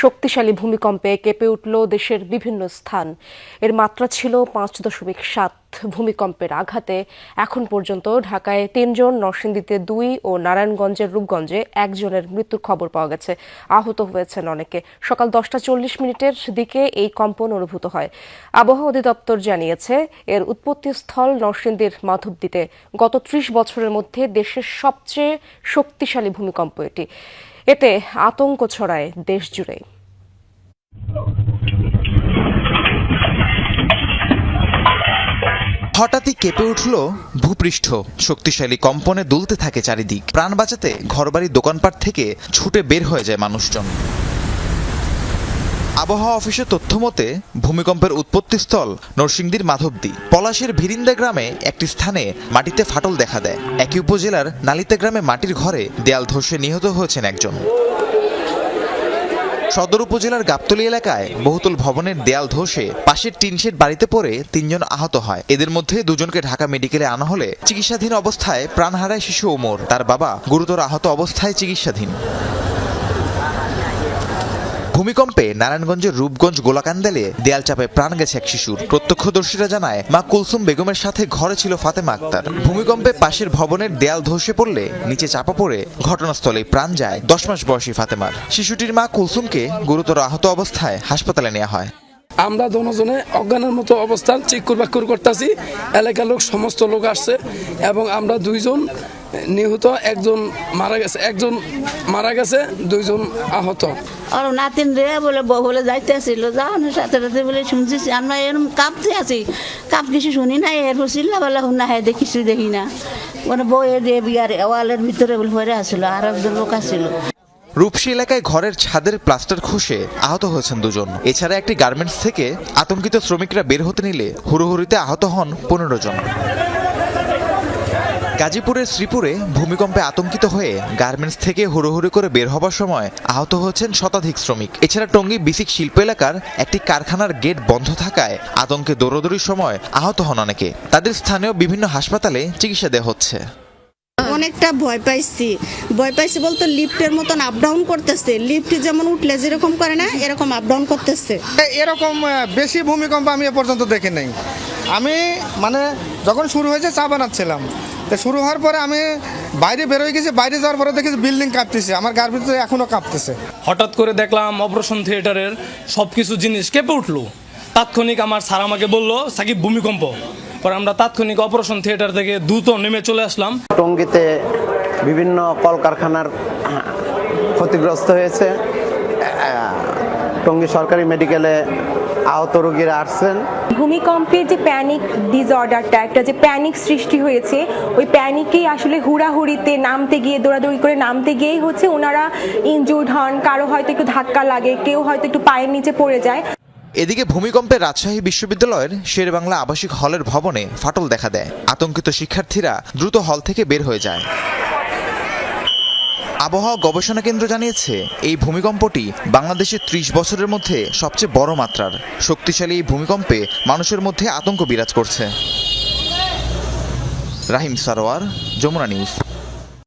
শক্তিশালী ভূমিকম্পে কেঁপে উঠল দেশের বিভিন্ন স্থান। এর মাত্রা ছিল পাঁচ দশমিক সাত। ভূমিকম্পের আঘাতে এখন পর্যন্ত ঢাকায় তিনজন, নরসিংদীতে দুই ও নারায়ণগঞ্জের রূপগঞ্জে একজনের মৃত্যুর খবর পাওয়া গেছে। আহত হয়েছেন অনেকে। সকাল দশটা চল্লিশ মিনিটের দিকে এই কম্পন অনুভূত হয়। আবহাওয়া অধিদপ্তর জানিয়েছে, এর উৎপত্তিস্থল নরসিংদীর মাধবদীতে গত ত্রিশ বছরের মধ্যে দেশের সবচেয়ে শক্তিশালী ভূমিকম্প এটি। এতে আতঙ্ক ছড়ায় দেশ জুড়ে। হঠাৎই কেঁপে উঠল ভূপৃষ্ঠ। শক্তিশালী কম্পনে দুলতে থাকে চারিদিক। প্রাণ বাঁচাতে ঘরবাড়ি দোকানপাট থেকে ছুটে বের হয়ে যায় মানুষজন। আবহাওয়া অফিসের তথ্য মতে ভূমিকম্পের উৎপত্তিস্থল নরসিংদীর মাধবদী। পলাশের ভিরিন্দা গ্রামে একটি স্থানে মাটিতে ফাটল দেখা দেয়। একই উপজেলার নালিতা গ্রামে মাটির ঘরে দেয়াল ধসে নিহত হয়েছেন একজন। সদর উপজেলার গাবতলী এলাকায় বহুতল ভবনের দেয়াল ধসে পাশের টিনশেড বাড়িতে পড়ে তিনজন আহত হয়। এদের মধ্যে দুজনকে ঢাকা মেডিকেলে আনা হলে চিকিৎসাধীন অবস্থায় প্রাণ হারায় শিশু ওমর। তার বাবা গুরুতর আহত অবস্থায় চিকিৎসাধীন। ভূমিকম্পে নারায়ণগঞ্জের রূপগঞ্জ গোলাকান্দালে দেয়াল চাপে প্রাণ গেছে এক শিশুর। প্রত্যক্ষদর্শীরা জানায়, মা কুলসুম বেগমের সাথে ঘরে ছিল ফাতেমা আক্তার। ভূমিকম্পে পাশের ভবনের দেয়াল ধসে পড়লে নিচে চাপা পড়ে ঘটনাস্থলে প্রাণ যায় দশ মাস বয়সী ফাতেমার। শিশুটির মা কুলসুমকে গুরুতর আহত অবস্থায় হাসপাতালে নেওয়া হয়। আমরা দনজনে অজ্ঞানের মতো অবস্থান চিকুর বাকুর করতেছি। এলাকার লোক, সমস্ত লোক আসছে এবং আমরা দুইজন নিহত একজন মারা গেছে একজন মারা গেছে দুইজন আহত। আর নাতিন রে বলে বউ বলে যাইতে আসছিল যাওয়ানোর সাথে সাথে বলে শুনছি আমরা এরকম কাঁপতে আছি। কাপ কিছু শুনি না এরপর চিল্লাবেলা শুনা না হ্যাঁ কিছু দেখি না। মানে বউ এ দিয়ে বিয়ার ওয়ালের ভিতরে বলে পরে আসছিল আর একজন লোক আসছিল রূপসী এলাকায় ঘরের ছাদের প্লাস্টার খসে আহত হয়েছেন দুজন। এছাড়া একটি গার্মেন্টস থেকে আতঙ্কিত শ্রমিকরা বের হতে নিলে হুড়োহুড়িতে আহত হন পনেরো জন। গাজীপুরের শ্রীপুরে ভূমিকম্পে আতঙ্কিত হয়ে গার্মেন্টস থেকে হুড়োহুড়ি করে বের হবার সময় আহত হয়েছেন শতাধিক শ্রমিক। এছাড়া টঙ্গী বিসিক শিল্প এলাকার একটি কারখানার গেট বন্ধ থাকায় আতঙ্কে দৌড়দৌড়ির সময় আহত হন অনেকে। তাদের স্থানীয় বিভিন্ন হাসপাতালে চিকিৎসা দেওয়া হচ্ছে। অনেকটা ভয় পাইছি। ভয় পাইছি বলতে লিফটের মতন আপ ডাউন করতেছে। লিফট যেমন উঠলে যেরকম করে না এরকম আপ ডাউন করতেছে। এরকম বেশি ভূমিকম্প আমি এ পর্যন্ত দেখি নাই। আমি মানে যখন শুরু হয়েছে চা বানাচ্ছিলাম তো শুরু হওয়ার পরে আমি বাইরে বেরোয় গেছি বাইরে যাওয়ার পরে দেখেছি বিল্ডিং কাঁপতেছে আমার গার ভিতরে এখনও কাঁপতেছে। হঠাৎ করে দেখলাম অপারেশন থিয়েটারের সব কিছু জিনিস কেঁপে উঠল। তাৎক্ষণিক আমার স্যার আমাকে বলল সাকিব ভূমিকম্প। পরে আমরা তাৎক্ষণিক অপারেশন থিয়েটার থেকে দ্রুত নেমে চলে আসলাম। টঙ্গিতে বিভিন্ন কলকারখানার ক্ষতিগ্রস্ত হয়েছে। টঙ্গী সরকারি মেডিকেলে আহত রোগীরা আসছেন। ভূমিকম্পের যে প্যানিক ডিসঅর্ডারটা একটা যে প্যানিক সৃষ্টি হয়েছে ওই প্যানিকেই আসলে হুড়াহুড়িতে নামতে গিয়ে দৌড়াদৌড়ি করে নামতে গিয়েই হচ্ছে ওনারা ইনজুর্ড হন কারও হয়তো একটু ধাক্কা লাগে কেউ হয়তো একটু পায়ের নিচে পড়ে যায়। এদিকে ভূমিকম্পে রাজশাহী বিশ্ববিদ্যালয়ের শেরবাংলা আবাসিক হলের ভবনে ফাটল দেখা দেয়। আতঙ্কিত শিক্ষার্থীরা দ্রুত হল থেকে বের হয়ে যায়। আবহাওয়া গবেষণা কেন্দ্র জানিয়েছে, এই ভূমিকম্পটি বাংলাদেশে ত্রিশ বছরের মধ্যে সবচেয়ে বড় মাত্রার। শক্তিশালী এই ভূমিকম্পে মানুষের মধ্যে আতঙ্ক বিরাজ করছে। রাহিম সারোয়ার, যমুনা নিউজ।